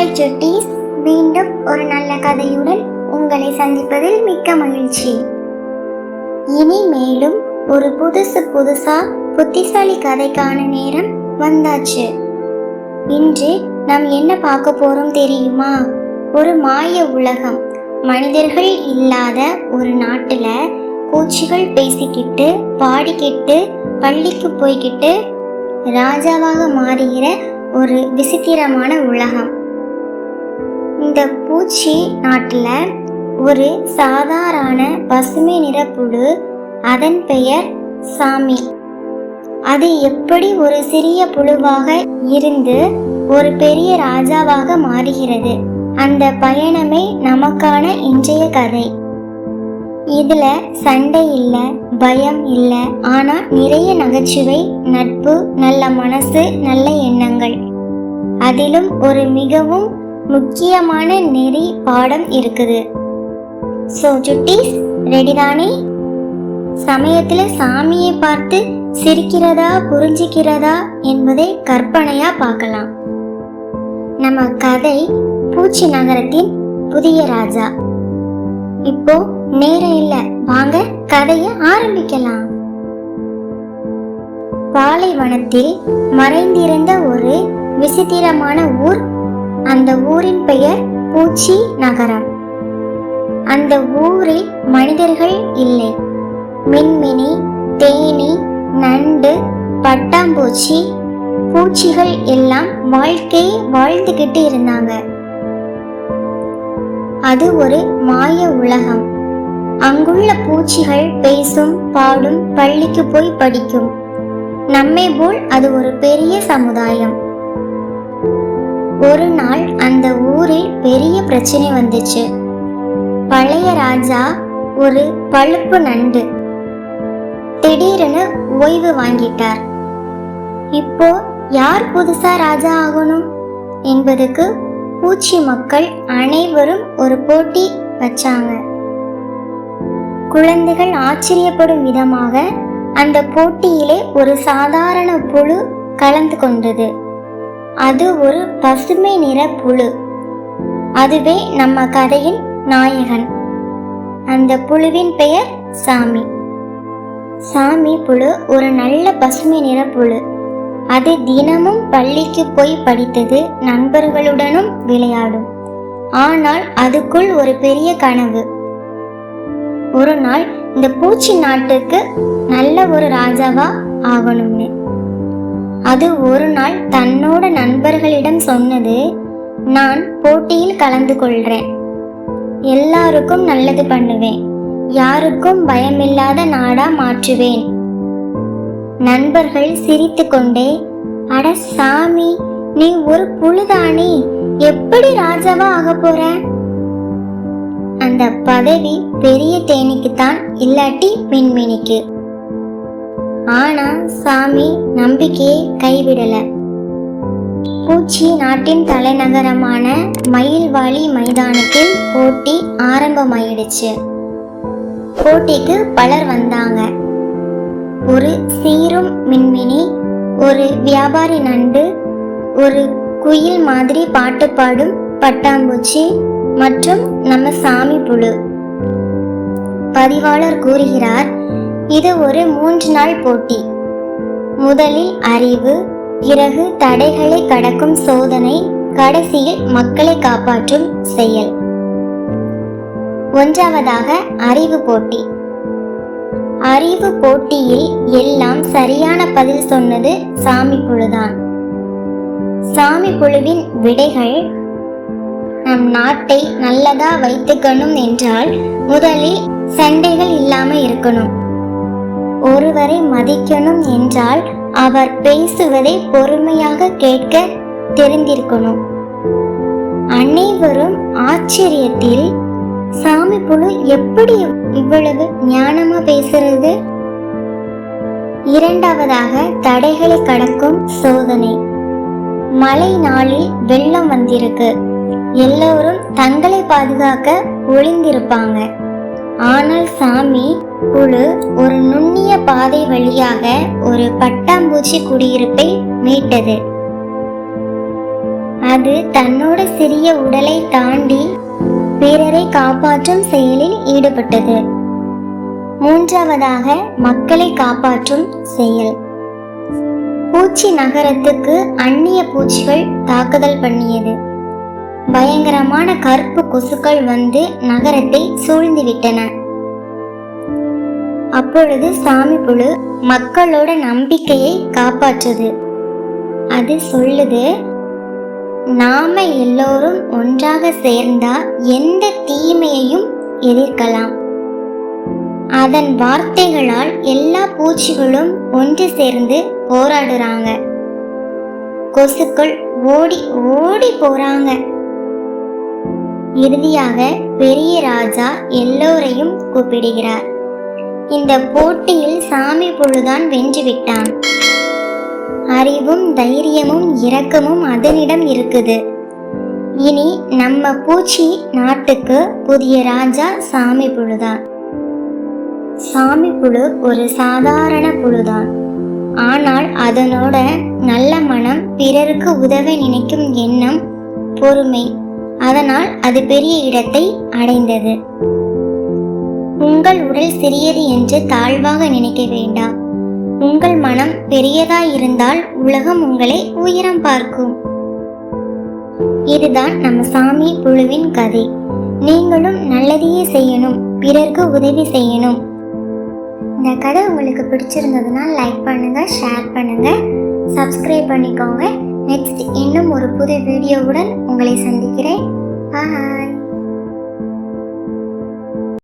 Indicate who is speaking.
Speaker 1: hi சுட்டீஸ் மீண்டும் ஒரு நல்ல கதையுடன் உங்களை சந்திப்பதில் மிக்க மகிழ்ச்சி இனி மேலும் ஒரு புதுசு புதுசா புத்திசாலி கதைக்கான நேரம் வந்தாச்சு இன்று நாம் என்ன பார்க்க போறோம் தெரியுமா ஒரு மாய உலகம் மனிதர்கள் இல்லாத ஒரு நாட்டுல பூச்சிகள் பேசிக்கிட்டு பாடிக்கிட்டு பள்ளிக்கு போய்கிட்டு ராஜாவாக மாறுகிற ஒரு விசித்திரமான உலகம் இந்த பூச்சி நாட்டில் ஒரு சாதாரண பசுமை நிறப்புழு அதன் பெயர் சாமி அது எப்படி ஒரு சிறிய புழுவாக இருந்து ஒரு பெரிய ராஜாவாக மாறுகிறது அந்த பயணமே நமக்கான இன்றைய கதை இதுல சண்டை இல்லை பயம் இல்லை ஆனா நிறைய நகைச்சுவை நட்பு நல்ல மனசு நல்ல எண்ணங்கள் அதிலும் ஒரு மிகவும் முக்கியமான நெறி பாடம் இருக்குது ஸோ சுட்டீஸ் ரெடி தானே சமயத்தில் சாமியை பார்த்து சிரிக்கிறதா புரிஞ்சிக்கிறதா என்பதை கற்பனையா பார்க்கலாம் நம்ம கதை பூச்சி நகரத்தின் புதிய ராஜா இப்போ நேரம் இல்ல வாங்க கதைய ஆரம்பிக்கலாம் பாலைவனத்தில் மறைந்திருந்த ஒரு விசித்திரமான ஊர் அந்த ஊரின் பெயர் பூச்சி நகரம் அந்த ஊரில் மனிதர்கள் இல்லை மின்மினி தேனி நண்டு பட்டாம்பூச்சி பூச்சிகள் எல்லாம் வாழ்க்கை வாழ்ந்துகிட்டு இருந்தாங்க அது ஒரு மாய உலகம் அங்குள்ள பூச்சிகள் பேசும் பாடும் பள்ளிக்கு போய் படிக்கும் நம்மை போல் அது ஒரு பெரிய சமுதாயம் ஒரு நாள் அந்த ஊரில் பெரிய பிரச்சனை வந்துச்சு பழைய ராஜா ஒரு பழுப்பு நண்டு திடீர்னு ஓய்வு வாங்கிட்டார் இப்போ யார் புதுசா ராஜா ஆகணும் என்பதுக்கு பூச்சி மக்கள் அனைவரும் ஒரு போட்டி வச்சாங்க குழந்தைகள் ஆச்சரியப்படும் விதமாக அந்த போட்டியிலே ஒரு சாதாரண புழு கலந்து கொண்டது அது ஒரு பசுமை நிற புழு அதுவே நம்ம கதையின் நாயகன் அந்த புழுவின் பெயர் சாமி சாமி புழு ஒரு நல்ல பசுமை நிற புழு அது தினமும் பள்ளிக்கு போய் படித்தது நண்பர்களுடனும் விளையாடும் ஆனால் அதுக்குள் ஒரு பெரிய கனவு ஒரு நாள் இந்த பூச்சி நாட்டுக்கு நல்ல ஒரு ராஜாவா ஆகணும்னு அது ஒரு நாள் தன்னோட நண்பர்களிடம் சொன்னது நான் போட்டியில் கலந்து கொள்றேன் எல்லாருக்கும் நல்லது பண்ணுவேன் யாருக்கும் பயமில்லாத நாடா மாற்றுவேன் நண்பர்கள் சிரித்து கொண்டே அட சாமி நீ ஒரு புழுதாணி எப்படி ராஜாவா ஆக போற அந்த பதவி பெரிய தேனிக்கு தான் இல்லாட்டி மின்மினிக்கு ஆனா சாமி நம்பிக்கையை கைவிடல பூச்சி நாட்டின் தலைநகரமான மயில்வாளி மைதானத்தில் போட்டி ஆரம்பமாயிடுச்சு போட்டிக்கு பலர் வந்தாங்க ஒரு சீரும் மின்மினி ஒரு வியாபாரி நண்டு ஒரு குயில் மாதிரி பாட்டு பாடும் பட்டாம்பூச்சி மற்றும் நம்ம சாமி புழு பதிவாளர் கூறுகிறார் இது ஒரு மூன்று நாள் போட்டி முதலில் அறிவு பிறகு தடைகளை கடக்கும் சோதனை கடைசியில் மக்களை காப்பாற்றும் செயல் ஒன்றாவதாக அறிவு போட்டி அறிவு போட்டியில் எல்லாம் சரியான பதில் சொன்னது சாமி குழுதான் சாமி குழுவின் விடைகள் நம் நாட்டை நல்லதா வைத்துக்கணும் என்றால் முதலில் சண்டைகள் இல்லாம இருக்கணும் ஒருவரை மதிக்கணும் என்றால் அவர் பேசுவதை பொறுமையாக கேட்க தெரிந்திருக்கணும் அனைவரும் ஆச்சரியத்தில் சாமி புழு எப்படி இவ்வளவு ஞானமா பேசுறது இரண்டாவதாக தடைகளை கடக்கும் சோதனை மழை நாளில் வெள்ளம் வந்திருக்கு எல்லோரும் தங்களை பாதுகாக்க ஒளிந்திருப்பாங்க ஆனால் சாமி குழு ஒரு நுண்ணிய பாதை வழியாக ஒரு பட்டாம்பூச்சி குடியிருப்பை மீட்டது அது தன்னோட சிறிய உடலை தாண்டி பிறரை காப்பாற்றும் செயலில் ஈடுபட்டது மூன்றாவதாக மக்களை காப்பாற்றும் செயல் பூச்சி நகரத்துக்கு அந்நிய பூச்சிகள் தாக்குதல் பண்ணியது பயங்கரமான கருப்பு கொசுக்கள் வந்து நகரத்தை சூழ்ந்துவிட்டன அப்பொழுது சாமி புழு மக்களோட நம்பிக்கையை காப்பாற்றுது அது சொல்லுது நாம எல்லோரும் ஒன்றாக சேர்ந்தா எந்த தீமையையும் எதிர்க்கலாம் அதன் வார்த்தைகளால் எல்லா பூச்சிகளும் ஒன்று சேர்ந்து போராடுறாங்க கொசுக்கள் ஓடி ஓடி போறாங்க இறுதியாக பெரிய ராஜா எல்லோரையும் கூப்பிடுகிறார் இந்த போட்டியில் சாமி புழுதான் வென்றுவிட்டான் அறிவும் தைரியமும் இரக்கமும் அதனிடம் இருக்குது இனி நம்ம பூச்சி நாட்டுக்கு புதிய ராஜா சாமி புழுதான் சாமி புழு ஒரு சாதாரண புழுதான் ஆனால் அதனோட நல்ல மனம் பிறருக்கு உதவ நினைக்கும் எண்ணம் பொறுமை அதனால் அது பெரிய இடத்தை அடைந்தது உங்கள் உடல் சிறியது என்று தாழ்வாக நினைக்க வேண்டாம் உங்கள் மனம் பெரியதாய் இருந்தால் உலகம் உங்களை உயரம் பார்க்கும் இதுதான் நம்ம சாமி புழுவின் கதை நீங்களும் நல்லதையே செய்யணும் பிறர்க்கு உதவி செய்யணும் இந்த கதை உங்களுக்கு பிடிச்சிருந்ததுன்னா லைக் பண்ணுங்க ஷேர் பண்ணுங்க சப்ஸ்கிரைப் பண்ணிக்கோங்க நெக்ஸ்ட் இன்னும் ஒரு புது வீடியோவுடன் உங்களை சந்திக்கிறேன் பாய்